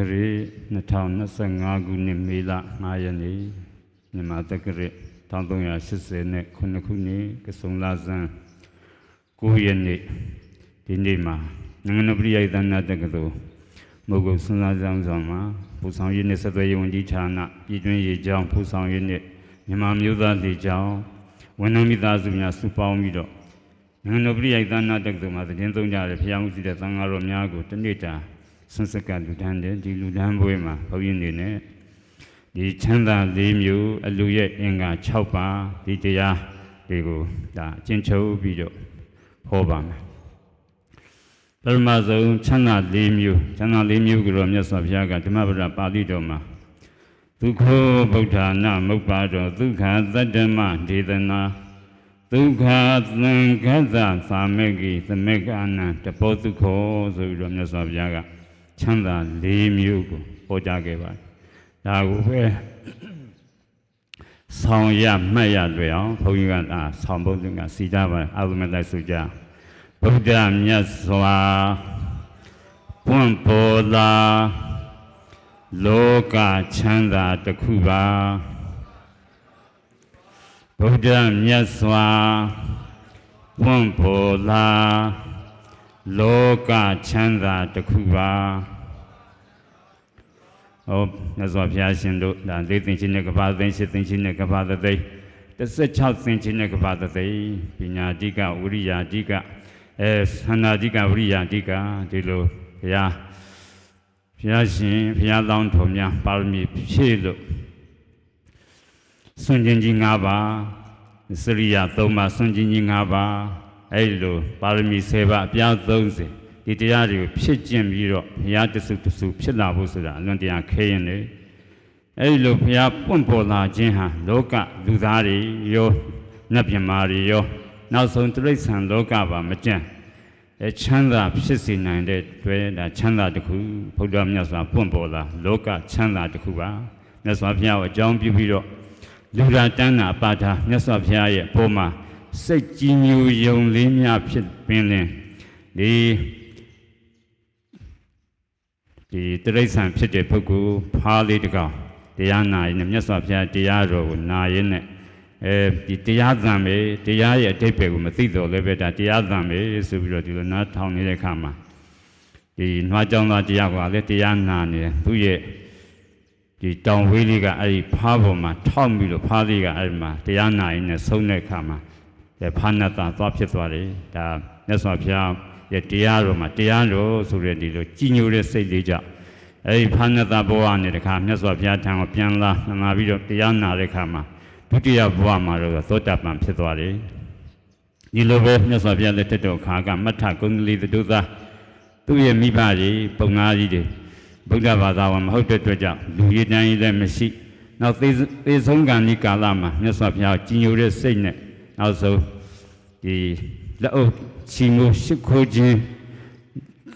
ကဲယနေ့ခရီး2025ခုနှစ်မေလ9ရက်နေ့မြန်မာတက္ကရာ1380နဲ့ခုနှစ်ခုနှစ်ကစုံလာဇန်9ရက်နေ့ဒီနေ့မှာနိုင်ငံတော်ပြည်ယသနာတက္ကသိုလ်မုတ်ကုတ်စွန်းစားဆောင်ဆောင်မှာပူဆောင်ရည်နဲ့ဆက်သွယ်ရေးဝန်ကြီးဌာနပြည်တွင်းရေးကြောင်းပူဆောင်ရည်နဲ့မြန်မာမျိုးသားလေကြောင်းဝန်ထမ်းမိသားစုများစုပေါင်းပြီးတော့နိုင်ငံတော်ပြည်ယသနာတက္ကသိုလ်မှာသတင်းသုံးကြတဲ့ဖျားမှုစီတဲ့သံဃာတော်များကိုတနေ့တာ ဆွမ်းစက်ကလူတန်းတယ်ဒီလူတန်းပွဲမှာဘုန်းကြီးနေနဲ့ဒီချမ်းသာ၄မျိုးအလူရဲ့အင်္ဂါ6ပါးဒီတရားတွေကိုဒါအကျဉ်းချုပ်ပြီးတော့ဟောပါမယ်ပရမဇုံချမ်းသာ၄မျိုးချမ်းသာ၄မျိုးကိုတော့မြတ်စွာဘုရားကဓမ္မပဒပါဠိတော်မှာဒုက္ခဗုဒ္ဓနာမုပ္ပါတော်ဒုက္ခသတ္တမဒေသနာဒုက္ခသံဃသသာမေကိသမက္ကနံတပောဒုက္ခဆိုပြီးတော့မြတ်စွာဘုရားက ချမ်းသာ၄မျိုးကိုဟောကြားခဲ့ပါတယ်။ဒါကိုပဲဆောင်ရမှတ်ရလွယ်အောင်ဘုန်းကြီးကဒါဆောင်ဖို့ကစီကြပါအာဝမလိုက်ဆိုကြဗုဒ္ဓမြတ်စွာပွန့်ပေါ်လာလောကချမ်းသာတစ်ခုပါဗုဒ္ဓမြတ်စွာပွန့်ပေါ်လာ လောကချမ်းသာတစ်ခုပါဟောမြတ်စွာဘုရားရှင်တို့ဒါလေးသိင်ချင်းနဲ့ကဘာသိင်ရှစ်သိင်ချင်းနဲ့ကဘာသသိ16သိင်ချင်းနဲ့ကဘာသသိပညာတိကဝိရိယတိကအဲသန္တာတိကဝိရိယတိကဒီလိုဘုရားဘုရားရှင်ဘုရားလောင်းတော်များပါရမီဖြည့်လို့စွန့်ကျင်ကြီး၅ပါးစရိယ၃ပါးစွန့်ကျင်ကြီး၅ပါး အဲ့လိုပါရမီ၁၀ပါးအပြား30ဒီတရားတွေကိုဖြစ်ကျင့်ပြီးတော့ဘုရားတဆုတဆုဖြစ်လာဖို့ဆိုတာအလွန်တရာခဲရင်လေအဲ့လိုဘုရားပွင့်ပေါ်လာခြင်းဟာလောကလူသားတွေရောနတ်မြမာတွေရောနောက်ဆုံးတိရစ္ဆာန်လောကပါမကြံ့အဲချမ်းသာဖြစ်စေနိုင်တဲ့တွေ့ဒါချမ်းသာတစ်ခုဘုရားမြတ်စွာပွင့်ပေါ်လာလောကချမ်းသာတစ်ခုပါမြတ်စွာဘုရားကိုအကြောင်းပြုပြီးတော့လူရာတန်းတာပါတာမြတ်စွာဘုရားရဲ့အပေါ်မှာ စိတ်ကြည်ညိုယုံလေးများဖြစ်ပင်လင်ဒီဒီတရိษံဖြစ်တဲ့ပုဂ္ဂိုလ်ဖားလေးတစ်ကောင်တရားနာရင်မြတ်စွာဘုရားတရားတော်ကိုနာရင်နဲ့အဲဒီတရားသံပဲတရားရဲ့အတိတ်ပဲကိုမသိတော့လည်းပဲဒါတရားသံပဲဆိုပြီးတော့ဒီလိုနားထောင်နေတဲ့အခါမှာဒီနှွားကြောင်းသားတရားကလည်းတရားနာနေတယ်သူရဲ့ဒီတောင်ဝေးလေးကအဲ့ဒီဖားပေါ်မှာထောက်ပြီးတော့ဖားလေးကအဲ့ဒီမှာတရားနာရင်နဲ့ဆုံးတဲ့အခါမှာအဲ ဖားနတ်သားသွားဖြစ်သွားတယ်ဒါမြတ်စွာဘုရားရဲ့တရားတော်မှာတရားတော်ဆိုတဲ့ဒီလိုကြီးညိုတဲ့စိတ်လေးကြောင့်အဲ့ဒီဖားနတ်သားဘဝနဲ့တခါမြတ်စွာဘုရားထံကိုပြန်လာလာပြီးတော့တရားနာတဲ့အခါမှာဒုတိယဘဝမှာတော့သောတာပန်ဖြစ်သွားတယ်ဒီလိုပဲမြတ်စွာဘုရားလက်ထက်တော်ခါကမထကုန္ဒလိတုသားသူ့ရဲ့မိဘတွေပုံနာကြီးတွေဗုဒ္ဓဘာသာဝင်မဟုတ်တဲ့အတွက်ကြောင့်လူရည်တန်းရည်လည်းမရှိနောက်သေသေဆုံးကံဒီကာလမှာမြတ်စွာဘုရားကြီးညိုတဲ့စိတ်နဲ့ နောက်ဆုံးဒီလက်အုပ်ချီမိုးရှိခိုးခြင်း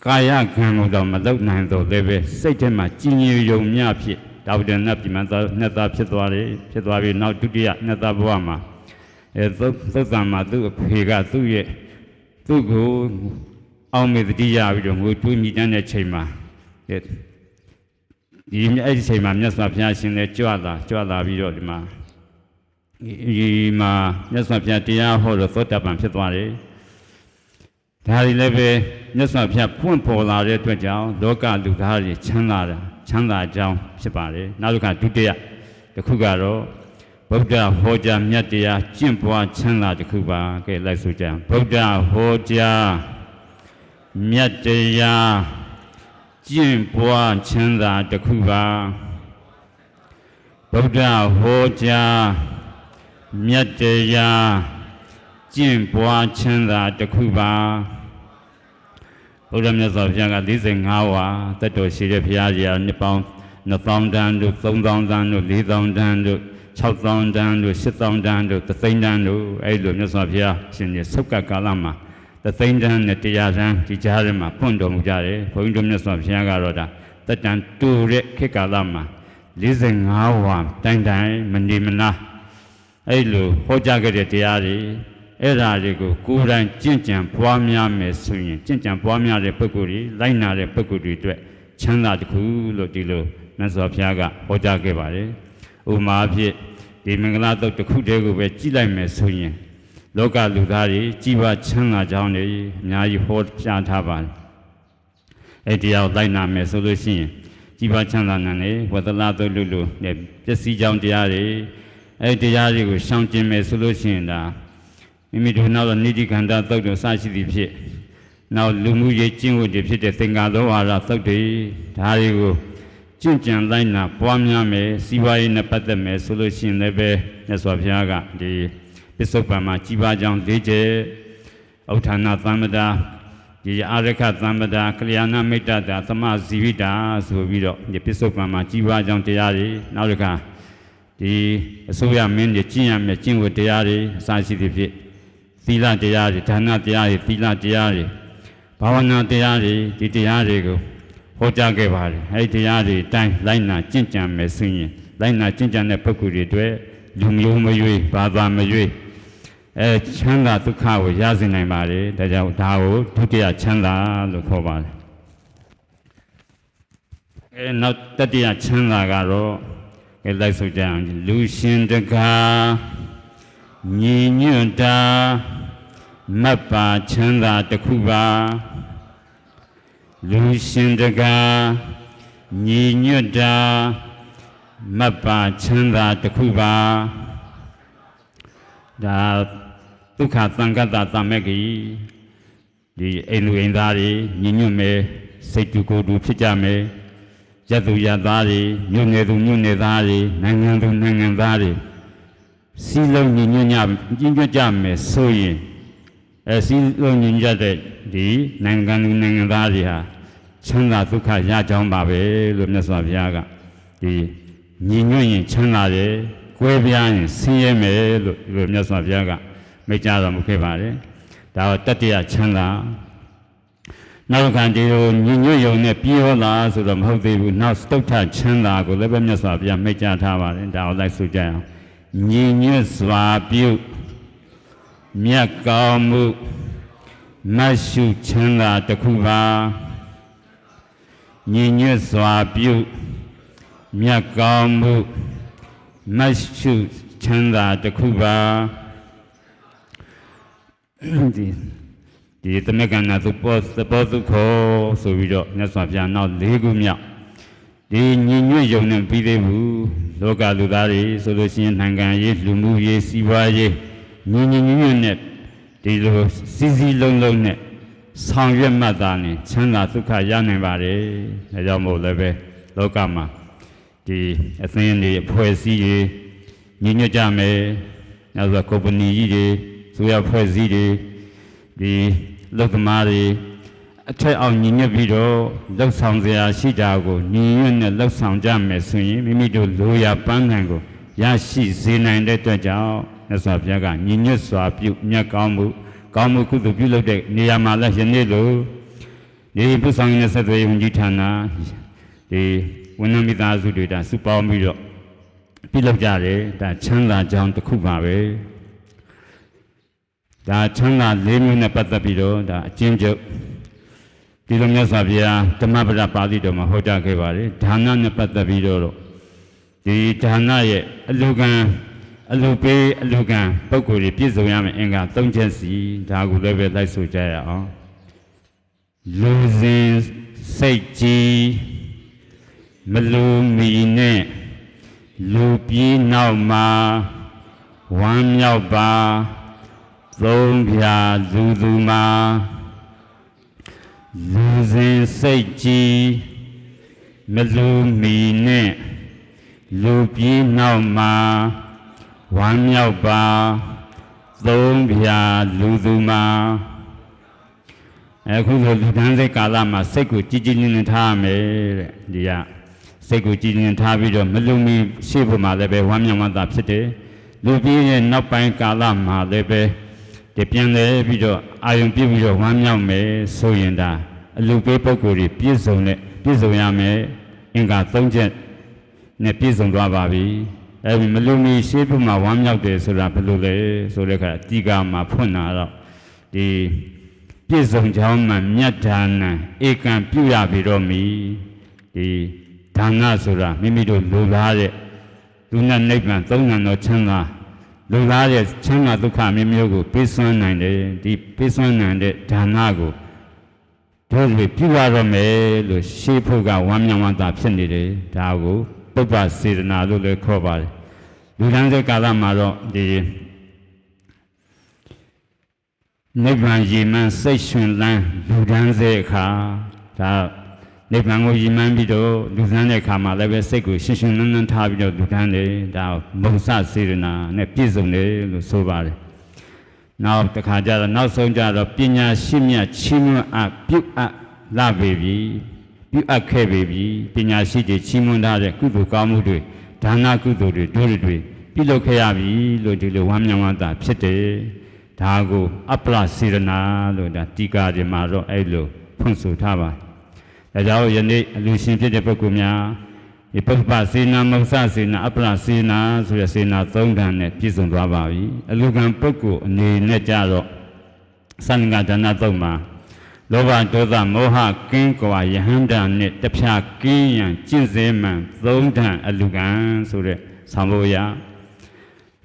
ကာယကံလို့တော့မလုပ်နိုင်တော့လည်းပဲစိတ်ထဲမှာကြီးညိုယုံမြဖြစ်ဒါဝိဒနတ်ပြမသားနှစ်သားဖြစ်သွားတယ်ဖြစ်သွားပြီးနောက်ဒုတိယနှစ်သားဘဝမှာအဲသုသုတ္တံမှာသူ့အဖေကသူ့ရဲ့သူ့ကိုအောင်မေတတိယပြီးတော့ငိုတွေးမိတတ်တဲ့ချိန်မှာဒီဒီအဲ့ဒီချိန်မှာမြတ်စွာဘုရားရှင်လည်းကြွလာကြွလာပြီးတော့ဒီမှာ ဒီမှာမြတ်စွာဘုရားတရားဟောလို့သောတာပန်ဖြစ်သွားတယ်။ဒါတွေလည်းပဲမြတ်စွာဘုရားဖွင့်ပေါ်လာတဲ့အတွက်ကြောင့်လောကလူသားတွေချမ်းသာတာချမ်းသာကြောင်းဖြစ်ပါတယ်။နောက်တစ်ခါဒုတိယတစ်ခုကတော့ဗုဒ္ဓဟောကြားမြတ်တရားကျင့်ပွားချမ်းသာတစ်ခုပါကဲလိုက်ဆိုကြအောင်ဗုဒ္ဓဟောကြားမြတ်တရားကျင့်ပွားချမ်းသာတစ်ခုပါဗုဒ္ဓဟောကြား မြတ်တရားကျင့်ပွားချမ်းသာတစ်ခုပါဗုဒ္ဓမြတ်စွာဘုရားက45ဝါတက်တော်ရှိတဲ့ဘုရားကြီးအနှစ်ပေါင်း2000တန်းတို့3000တန်းတို့4000တန်းတို့6000တန်းတို့8000တန်းတို့3000တန်းတို့အဲ့လိုမြတ်စွာဘုရားရှင်ရဲ့ဆုတ်ကကာလမှာသသိန်းတန်းနဲ့တရားတန်းဒီကြားထဲမှာပွင့်တော်မူကြတယ်ဘုန်းကြီးတို့မြတ်စွာဘုရားကတော့ဒါတက်တန်တူတဲ့ခေတ်ကာလမှာ45ဝါတိုင်းတိုင်းမနေမနာ အဲ့လိုဟောကြားခဲ့တဲ့တရားတွေအဲ့ဓာတွေကိုကိုယ်တိုင်ကြင့်ကြံပွားများမယ်ဆိုရင်ကြင့်ကြံပွားများတဲ့ပုဂ္ဂိုလ်တွေလိုက်နာတဲ့ပုဂ္ဂိုလ်တွေအတွက်ချမ်းသာတစ်ခုလို့ဒီလိုမြတ်စွာဘုရားကဟောကြားခဲ့ပါတယ်။ဥပမာအဖြစ်ဒီမင်္ဂလာတုတ်တစ်ခုတည်းကိုပဲကြည်လိုက်မယ်ဆိုရင်လောကလူသားတွေကြီးပွားချမ်းသာကြောင်းတွေအများကြီးဟောကြားထားပါတယ်။အဲ့ဒီအောင်လိုက်နာမယ်ဆိုလို့ရှိရင်ကြီးပွားချမ်းသာနိုင်တယ်ဝတ္တလာတုတ်လူလူနဲ့ပစ္စည်းကြောင်းတရားတွေ အဲ့ဒီတရားတွေကိုရှောင်ကျင်မယ်ဆိုလို့ရှိရင်ဒါမိမိတို့နောက်တော့နိတိခန္ဓာသုတ်တို့စရှိသည်ဖြစ်နောက်လူမှုရေးကျင့်ဝတ်တွေဖြစ်တဲ့သင်္ကာသောဝါဒသုတ်တွေဒါတွေကိုကျင့်ကြံလိုက်နာပွားများမယ်စီးပွားရေးနဲ့ပတ်သက်မယ်ဆိုလို့ရှိရင်လည်းပဲမြတ်စွာဘုရားကဒီပစ္စုပန်မှာကြီးပါးကြောင်း၄ချက်ဥထာဏသမ္မတာဒီအာရခသမ္မတာကလျာဏမိတ်တတာသမဇီဝိတာဆိုပြီးတော့ဒီပစ္စုပန်မှာကြီးပါးကြောင်းတရားတွေနောက်တစ်ခါ ဒီအစိုးရမင်းကြီးကျင့်ရမယ်ကျင့်ဝတ်တရားတွေအစရှိသည်ဖြစ်သီလတရားတွေဒါနတရားတွေသီလတရားတွေဘာဝနာတရားတွေဒီတရားတွေကိုဟောကြားခဲ့ပါတယ်အဲဒီတရားတွေအတိုင်းလိုက်နာကျင့်ကြံမယ်ဆိုရင်လိုက်နာကျင့်ကြံတဲ့ပုဂ္ဂိုလ်တွေအတွက်လူမျိုးမရွေးဘာသာမရွေးအဲချမ်းသာဒုက္ခကိုရစေနိုင်ပါတယ်ဒါကြောင့်ဒါကိုဒုတိယချမ်းသာလို့ခေါ်ပါတယ်အဲနောက်တတိယချမ်းသာကတော့ အဲလိုက်ဆိုကြအောင်လူရှင်တကားညီညွတ်တာမတ်ပါချမ်းသာတစ်ခုပါလူရှင်တကားညီညွတ်တာမတ်ပါချမ်းသာတစ်ခုပါဒါဒုက္ခသံဃတသမေကြီးဒီအိမ်လူအိမ်သားတွေညီညွတ်မယ်စိတ်တူကိုယ်တူဖြစ်ကြမယ် ရတ်သူရတ်သားတွေညွတ်ငယ်သူညွတ်နေသားတွေနိုင်ငံသူနိုင်ငံသားတွေစီလုံးညီညွတ်ညညီညွတ်ကြမယ်ဆိုရင်အဲစီလုံးညီညွတ်တဲ့ဒီနိုင်ငံလူနိုင်ငံသားတွေဟာချမ်းသာဒုက္ခရကြောင်းပါပဲလို့မြတ်စွာဘုရားကဒီညီညွတ်ရင်ချမ်းသာတယ်၊ကွဲပြားရင်ဆင်းရဲမယ်လို့ဒီလိုမြတ်စွာဘုရားကမိတ်ကြတော်မူခဲ့ပါတယ်။ဒါတော့တတ္တရချမ်းသာ နောက်တစ်ခါဒီလိုညီညွတ်ယုံနဲ့ပြေရောလားဆိုတော့မဟုတ်သေးဘူး။နောက်စတုထချမ်းသာကိုလည်းပဲမြတ်စွာဘုရားမိတ်ကြထားပါတယ်။ဒါကိုလိုက်ဆိုကြအောင်။ညီညွတ်စွာပြုမြတ်ကောင်းမှုမတ်ရှုချမ်းသာတစ်ခုပါညီညွတ်စွာပြုမြတ်ကောင်းမှုမတ်ရှုချမ်းသာတစ်ခုပါဒီ ဒီသမကနာသုပောသဘောသုခောဆိုပြီးတော့မြတ်စွာဘုရားနောက်၄ခုမြောက်ဒီညီညွတ်ယုံနဲ့ပြီးသေးဘူးလောကလူသားတွေဆိုလို့ရှိရင်နိုင်ငံရေးလူမှုရေးစီးပွားရေးညီညီညွတ်ညွတ်နဲ့ဒီလိုစီစီလုံးလုံးနဲ့ဆောင်ရွက်မှတ်သားနဲ့ချမ်းသာဒုက္ခရနိုင်ပါတယ်ဒါကြောင့်မို့လည်းပဲလောကမှာဒီအသင်းတွေအဖွဲ့အစည်းတွေညီညွတ်ကြမယ်နောက်ဆိုကုမ္ပဏီကြီးတွေဆိုရဖွဲ့စည်းတွေဒီ လုပ်သမားတွေအထက်အောင်ညီညွတ်ပြီးတော့လှုပ်ဆောင်စရာရှိတာကိုညီညွတ်နဲ့လှုပ်ဆောင်ကြမယ်ဆိုရင်မိမိတို့လိုရာပန်းနိုင်ကိုရရှိစေနိုင်တဲ့အတွက်ကြောင့်မြတ်စွာဘုရားကညီညွတ်စွာပြုမြတ်ကောင်းမှုကောင်းမှုကုသိုလ်ပြုလုပ်တဲ့နေရာမှာလည်းယနေ့လိုဒီပုဆောင်ရင်းနဲ့ဆက်သွယ်ရေးဝန်ကြီးဌာနဒီဝန်ထမ်းမိသားစုတွေဒါစုပေါင်းပြီးတော့ပြုလုပ်ကြတယ်ဒါချမ်းသာကြောင်းတစ်ခုပါပဲ ဒါချမ်းသာ၄မျိုးနဲ့ပတ်သက်ပြီးတော့ဒါအချင်းချုပ်ဒီလိုမြတ်စွာဘုရားဓမ္မပဒပါဠိတော်မှာဟောကြားခဲ့ပါတယ်ဒါနနဲ့ပတ်သက်ပြီးတော့ဒီဒါနရဲ့အလူကံအလူပေးအလူကံပုံကိုယ်တွေပြည့်စုံရမယ်အင်္ဂါ၃ချက်စီဒါကိုလည်းပဲလိုက်ဆိုကြရအောင်လူစဉ်စိတ်ကြီးမလူမီနဲ့လူပြေးနောက်မှာဝမ်းမြောက်ပါ သုံးဖြာလူသူမှာလူစဉ်စိတ်ကြီးမလူမီနဲ့လူပြေးနောက်မှာဝမ်းမြောက်ပါသုံးဖြာလူသူမှာအခုဆိုလူတန်းစိတ်ကာလမှာစိတ်ကိုကြည်ကြည်လင်လင်ထားရမယ်တဲ့ဒီကစိတ်ကိုကြည်ကြည်လင်ထားပြီးတော့မလူမီရှေ့ဘုမှာလည်းပဲဝမ်းမြောက်မှသာဖြစ်တယ်လူပြေးရဲ့နောက်ပိုင်းကာလမှာလည်းပဲ ဒီပြန်လဲပြီးတော့အာယုံပြည့်ပြီးတော့ဝမ်းမြောက်မယ်ဆိုရင်ဒါအလူပေးပုဂ္ဂိုလ်တွေပြည့်စုံတဲ့ပြည့်စုံရမယ်အင်္ဂါ၃ချက်နဲ့ပြည့်စုံသွားပါပြီအဲဒီမလုံမီရှေးဘုမှာဝမ်းမြောက်တယ်ဆိုတာဘယ်လိုလဲဆိုတဲ့အခါအတိကမှာဖွင့်လာတော့ဒီပြည့်စုံကြောင်းမှမြတ်ဒါနံဧကံပြုရပြီတော့မီဒီဒါနဆိုတာမိမိတို့လိုလားတဲ့လူနဲ့နိဗ္ဗာန်သုံးငံတော်ချမ်းသာ လူလားတဲ့ချမ်းသာဒုက္ခမျိုးမျိုးကိုပေးစွမ်းနိုင်တယ်ဒီပေးစွမ်းနိုင်တဲ့ဒါနကိုတို့တွေပြုရတော့မယ်လို့ရှေးဖို့ကဝမ်းမြောက်ဝမ်းသာဖြစ်နေတယ်ဒါကိုပုပ္ပစေတနာလို့လည်းခေါ်ပါတယ်လူတန်းစေကာလမှာတော့ဒီနိဗ္ဗာန်ရည်မှန်းစိတ်ရှင်လန်းလူတန်းစေအခါဒါ နိဗ္ဗာန်ကိုရည်မှန်းပြီးတော့လူတန်းတဲ့အခါမှာလည်းပဲစိတ်ကိုရှင်ရှင်လန်းလန်းထားပြီးတော့လူတန်းတယ်ဒါမုံစစေတနာနဲ့ပြည့်စုံတယ်လို့ဆိုပါတယ်နောက်တစ်ခါကျတော့နောက်ဆုံးကျတော့ပညာရှိမြတ်ချီးမွမ်းအပ်ပြုအပ်လာပေပြီပြုအပ်ခဲ့ပေပြီပညာရှိတွေချီးမွမ်းထားတဲ့ကုသိုလ်ကောင်းမှုတွေဒါနကုသိုလ်တွေတို့တွေပြုလုပ်ခဲ့ရပြီလို့ဒီလိုဝမ်းမြောက်ဝမ်းသာဖြစ်တယ်ဒါကိုအပ္ပလစေရနာလို့ဒါတိကာတွေမှာတော့အဲ့လိုဖွင့်ဆိုထားပါတယ် ဒါကြောင့်ယနေ့အလူရှင်ဖြစ်တဲ့ပုဂ္ဂိုလ်များဒီပုပ္ပစေနာမုဆစေနာအပ္ပလစေနာဆိုတဲ့စေနာသုံးဌာန်နဲ့ပြည့်စုံသွားပါပြီအလူကံပုဂ္ဂိုလ်အနေနဲ့ကြတော့သံဃာဒါနသုံးပါလောဘဒေါသမောဟကင်းကွာယဟန္တာနဲ့တဖြာကင်းရန်ကျင့်စေမှန်သုံးဌာန်အလူကံဆိုတဲ့သံဃောရ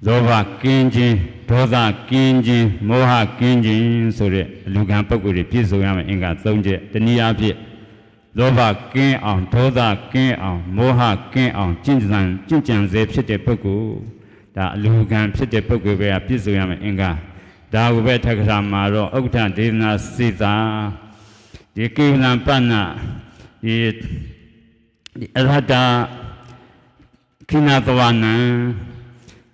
လောဘကင်းခြင်းဒေါသကင်းခြင်းမောဟကင်းခြင်းဆိုတဲ့အလူကံပုဂ္ဂိုလ်တွေပြည့်စုံရမယ်အင်္ဂါ၃ချက်တနည်းအားဖြင့် လောဘကင်းအောင်ဒေါသကင်းအောင်မောဟကင်းအောင်ကျင့်ကြံကျင့်ကြံစေဖြစ်တဲ့ပုဂ္ဂိုလ်ဒါအလူကံဖြစ်တဲ့ပုဂ္ဂိုလ်ပဲပြည့်စုံရမယ်အင်္ဂါဒါကိုပဲထက္ကရာမှာတော့ဥက္ကဋ္ဌဒေသနာစေတာဒီကိဝလံပဏ္ဏဒီဒီအရဟတခိနာတဝနံ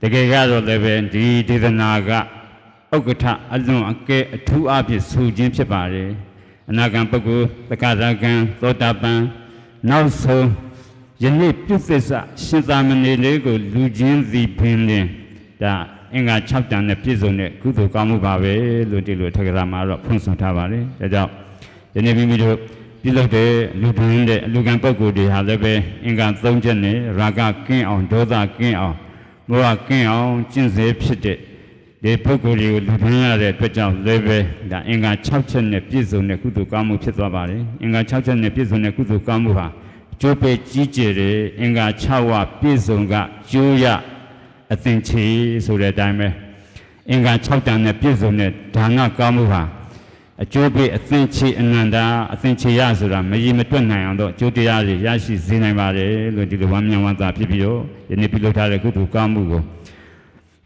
တကယ်ကတော့လည်းပဲဒီဒေသနာကဥက္ကဋ္ဌအလွန်အကဲအထူးအဖြစ်ဆူခြင်းဖြစ်ပါတယ် အနာဂံပုဂ္ဂိုလ်တက္ကရာကံသောတာပန်နောက်ဆုံးယနေ့ပြုသစ္စာရှင်သာမဏေလေးကိုလူချင်းစီပင်လင်ဒါအင်္ဂါ6တန်နဲ့ပြည့်စုံတဲ့ကုသိုလ်ကောင်းမှုပါပဲလို့ဒီလိုထက္ကရာမှာတော့ဖွင့်ဆိုထားပါတယ်ဒါကြောင့်ယနေ့မိမိတို့ပြုလုပ်တဲ့လူဒန်းတဲ့အလူကံပုဂ္ဂိုလ်တွေဟာလည်းပဲအင်္ဂါ3ချက်နဲ့ရာဂကင်းအောင်ဒေါသကင်းအောင်မောဟကင်းအောင်ကျင့်စေဖြစ်တဲ့ ဒီပုဂ္ဂိုလ်တွေကိုလူဒန်းရတဲ့အတွက်ကြောင့်လည်းပဲဒါအင်္ဂါ6ချက်နဲ့ပြည့်စုံတဲ့ကုသိုလ်ကောင်းမှုဖြစ်သွားပါတယ်အင်္ဂါ6ချက်နဲ့ပြည့်စုံတဲ့ကုသိုလ်ကောင်းမှုဟာကျိုးပဲကြီးကျယ်တဲ့အင်္ဂါ6ဝပြည့်စုံကကျိုးရအသင်ချေဆိုတဲ့အတိုင်းပဲအင်္ဂါ6တန်နဲ့ပြည့်စုံတဲ့ဒါနကောင်းမှုဟာအကျိုးပေးအသင်ချေအနန္တာအသင်ချေရဆိုတာမရည်မတွက်နိုင်အောင်တော့အကျိုးတရားတွေရရှိစေနိုင်ပါတယ်လို့ဒီလိုဝမ်းမြောက်ဝမ်းသာဖြစ်ပြီးတော့ယနေ့ပြုလုပ်ထားတဲ့ကုသိုလ်ကောင်းမှုကို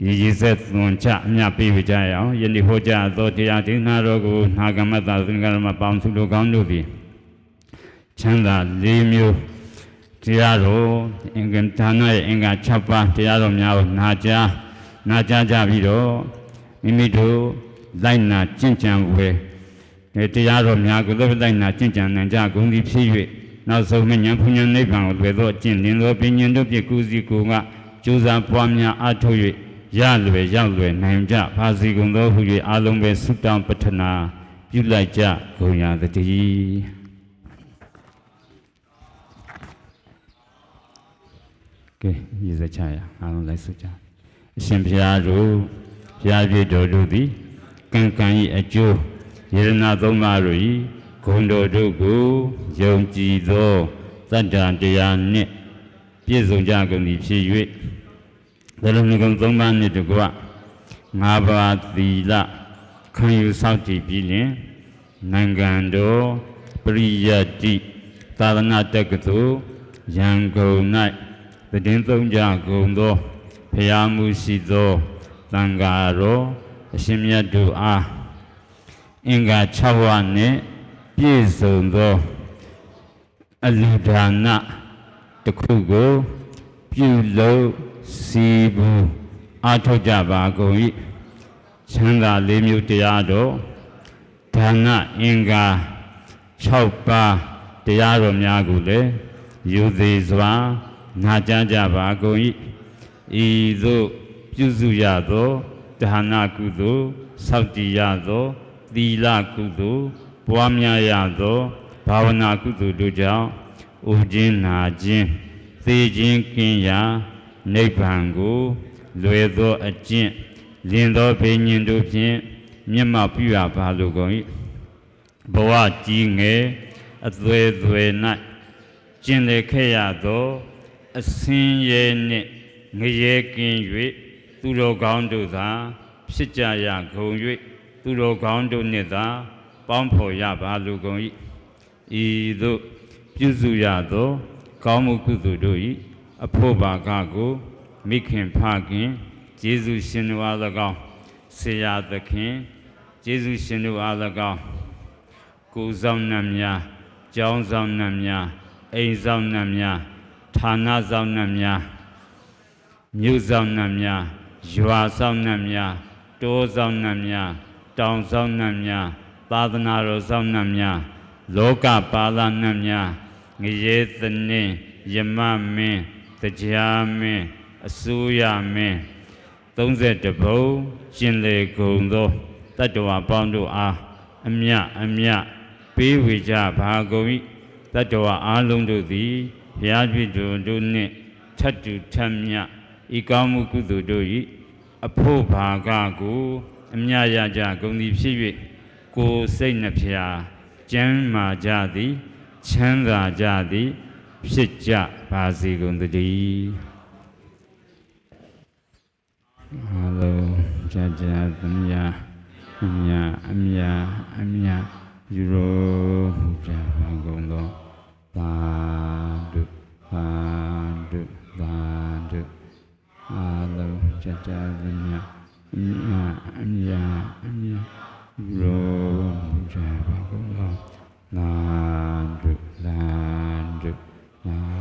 ဒီရည်ဆက်သွန်ချအမြပေးကြရအောင်ယနေ့ဟောကြားသောတရားဒေသနာတော်ကိုနာဂမတသင်္ကရမပေါင်းစုလိုကောင်းတို့သည်ချမ်းသာ၄မျိုးတရားတော်အင်္ဂန်ဒါနရဲ့အင်္ဂါ6ပါးတရားတော်များကိုနာကြားနာကြားကြပြီးတော့မိမိတို့လိုက်နာကျင့်ကြံဝယ်တရားတော်များကိုလည်းလိုက်နာကျင့်ကြံနိုင်ကြကုန်သည်ဖြစ်၍နောက်ဆုံးမဉ္ဇဉ်ဖူဉ္ဇဉ်နိဗ္ဗာန်ကိုလွယ်သောအကျင့်လင်းသောပညာတို့ဖြင့်ကုစီကိုကကြိုးစားပွားများအားထုတ်၍ ရလွယ်ရောက်လွယ်နိုင်ကြပါစီကုန်သောဟု၍အာလုံးပဲဆုတောင်းပတနာပြုလိုက်ကြကုန်ရသတည်းကဲရေစချရအားလုံးလိုက်ဆုကြအရှင်ဘုရားတို့ဘုရားပြည့်တော်တို့သည်ကံကံ၏အကျိုးယေရနာသုံးပါးတို့၏ဂုဏ်တော်တို့ကိုယုံကြည်သောသတ္တတရားနှင့်ပြည့်စုံကြကုန်သည်ဖြစ်၍ သလုံးငုံသုံးပါးနှင့်တကွငါးပါးသီလခံယူဆောက်တည်ပြီးလျင်နိုင်ငံတော်ပရိယတ္တိသာသနာတက္ကသိုလ်ရန်ကုန်၌တည်င်းသုံးကြကုန်သောဖရာမှုရှိသောသံဃာတော်အရှင်မြတ်တို့အားအင်္ဂါ6ဝါနှင့်ပြည့်စုံသောအလူဒါနတစ်ခုကိုပြုလုပ် စီဘူးအားထုတ်ကြပါကုန်၏ချမ်းသာလေးမျိုးတရားတော်ဒါနအင်္ဂါ6ပါးတရားတော်များကိုလည်းယူသေးစွာနာကြားကြပါကုန်၏ဤသို့ပြုစုရသောဒါနကုသိုလ်စောင့်တည်ရသောသီလကုသိုလ်ပွားများရသောဘာဝနာကုသိုလ်တို့ကြောင့်ဥခြင်းနာခြင်းသေခြင်းကင်းရာ နိဗ္ဗာန်ကိုလွယ်သောအကျင့်လင်သောဘိညာဉ်တို့ဖြင့်မျက်မှောက်ပြုရပါလိုကုန်၏ဘဝကြီးငယ်အသွေသွေ၌ကျင်လေခဲ့ရသောအစင်းရဲနှင့်ငရဲကင်း၍သူတော်ကောင်းတို့သာဖြစ်ကြရကုန်၍သူတော်ကောင်းတို့နှင့်သာပေါင်းဖော်ရပါလိုကုန်၏ဤသို့ပြုစုရသော ကောင်းမှုကုသိုလ်တို့၏ အဖို့ပါကကိုမိခင်ဖခင်ယေရှုရှင်တို့အား၎င်းဆေယသခင်ယေရှုရှင်တို့အား၎င်းကိုယ်ဆောင်နှံများကျောင်းဆောင်နှံများအိမ်ဆောင်နှံများဌာနဆောင်နှံများမြို့ဆောင်နှံများရွာဆောင်နှံများတောဆောင်နှံများတောင်ဆောင်နှံများသာသနာတော်ဆောင်နှံများလောကပါဠနှံများငရေသနှင်းယမမင်း တရားမင်းအစိုးရမင်း31ဘုံကျင်လေကုန်သောတတ္တဝါပေါင်းတို့အားအမြအမြပေးဝေကြပါကုန်၏တတ္တဝါအားလုံးတို့သည်ဘုရားပြည့်တော်တို့နှင့်ထတ်တူထတ်မြဤကောင်းမှုကုသိုလ်တို့၏အဖို့ဘာကကိုအမြရကြကုန်သည်ဖြစ်၍ကိုယ်စိတ်နှဖျားကျမ်းမာကြသည်ချမ်းသာကြသည်ဖြစ်ကြ ပါစေကုန်သတည်းအားလုံးကြာကြာသမယအမြအမြအမြယူရိုမူကြပါကုန်သောသာဓုသာဓုသာဓုအားလုံးကြာကြာသမယအမြအမြအမြယူရိုမူကြပါကုန်သောသာဓုသာဓုသာဓုအားလုံး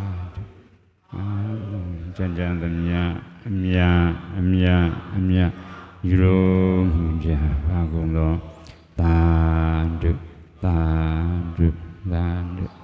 ကြံကြံသမျှအမြအမြအမြယူလို့မြင်ပြပါကုန်သောသာဓုသာဓုသာဓု